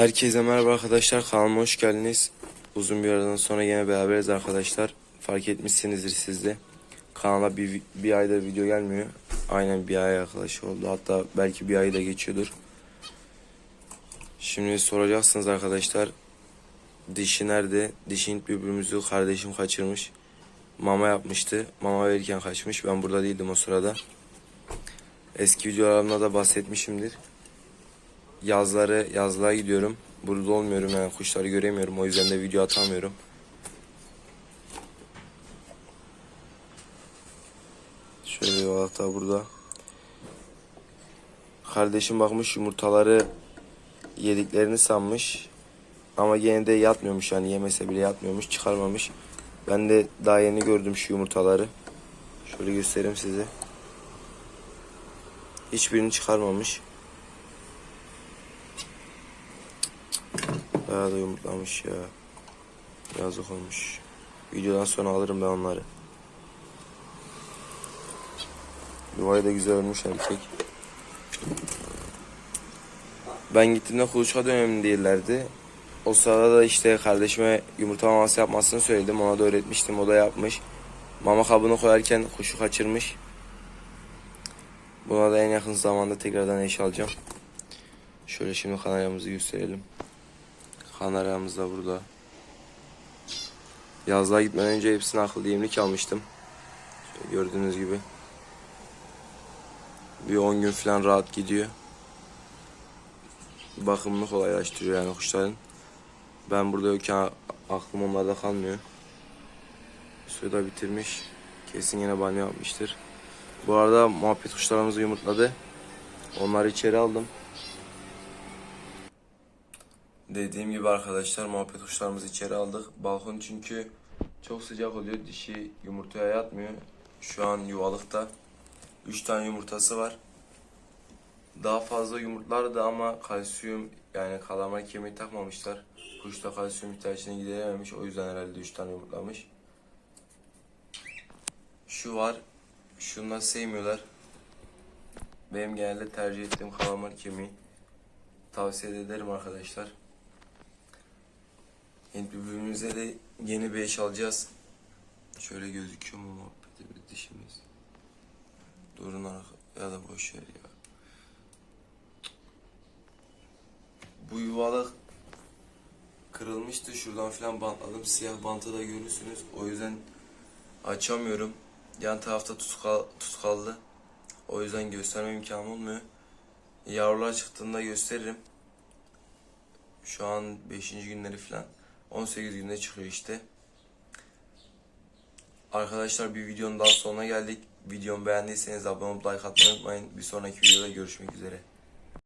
Herkese merhaba arkadaşlar kanalıma hoş geldiniz. Uzun bir aradan sonra yine beraberiz arkadaşlar. Fark etmişsinizdir siz de. Kanala bir, bir ayda video gelmiyor. Aynen bir ay yaklaşık oldu. Hatta belki bir ayı da geçiyordur. Şimdi soracaksınız arkadaşlar. Dişi nerede? Dişi Hint bülbülümüzü kardeşim kaçırmış. Mama yapmıştı. Mama verirken kaçmış. Ben burada değildim o sırada. Eski videolarımda da bahsetmişimdir yazları yazlığa gidiyorum. Burada olmuyorum yani kuşları göremiyorum. O yüzden de video atamıyorum. Şöyle yuvalak da burada. Kardeşim bakmış yumurtaları yediklerini sanmış. Ama gene de yatmıyormuş yani yemese bile yatmıyormuş çıkarmamış. Ben de daha yeni gördüm şu yumurtaları. Şöyle göstereyim size. Hiçbirini çıkarmamış. Bayağı da yumurtlamış ya. Yazık olmuş. Videodan sonra alırım ben onları. Yuvayı da güzel ölmüş erkek. Ben gittiğimde kuluçka döneminde değillerdi. O sırada da işte kardeşime yumurta maması yapmasını söyledim. Ona da öğretmiştim. O da yapmış. Mama kabını koyarken kuşu kaçırmış. Buna da en yakın zamanda tekrardan eş alacağım. Şöyle şimdi kanaryamızı gösterelim. Kanaryamız da burada. Yazlığa gitmeden önce hepsini akıllı yemlik almıştım. Şöyle gördüğünüz gibi. Bir 10 gün falan rahat gidiyor. Bakımını kolaylaştırıyor yani kuşların. Ben burada yokken aklım onlarda kalmıyor. Suyu da bitirmiş. Kesin yine banyo yapmıştır. Bu arada muhabbet kuşlarımızı yumurtladı. Onları içeri aldım. Dediğim gibi arkadaşlar muhabbet kuşlarımızı içeri aldık. Balkon çünkü çok sıcak oluyor. Dişi yumurtaya yatmıyor. Şu an yuvalıkta. 3 tane yumurtası var. Daha fazla yumurtlardı ama kalsiyum yani kalamar kemiği takmamışlar. Kuş da kalsiyum ihtiyacını giderememiş. O yüzden herhalde 3 tane yumurtlamış. Şu var. Şunları sevmiyorlar. Benim genelde tercih ettiğim kalamar kemiği. Tavsiye ederim arkadaşlar. Hint bülbülümüze de yeni bir eş alacağız. Şöyle gözüküyor mu muhabbeti bir dişimiz. Durun arka ya da boş ver ya. Bu yuvalık kırılmıştı. Şuradan falan bantladım. Siyah bantı da görürsünüz. O yüzden açamıyorum. Yan tarafta tutkal, tutkallı. O yüzden gösterme imkanım olmuyor. Yavrular çıktığında gösteririm. Şu an 5. günleri falan. 18 günde çıkıyor işte. Arkadaşlar bir videonun daha sonuna geldik. Videomu beğendiyseniz abone olup like atmayı unutmayın. Bir sonraki videoda görüşmek üzere.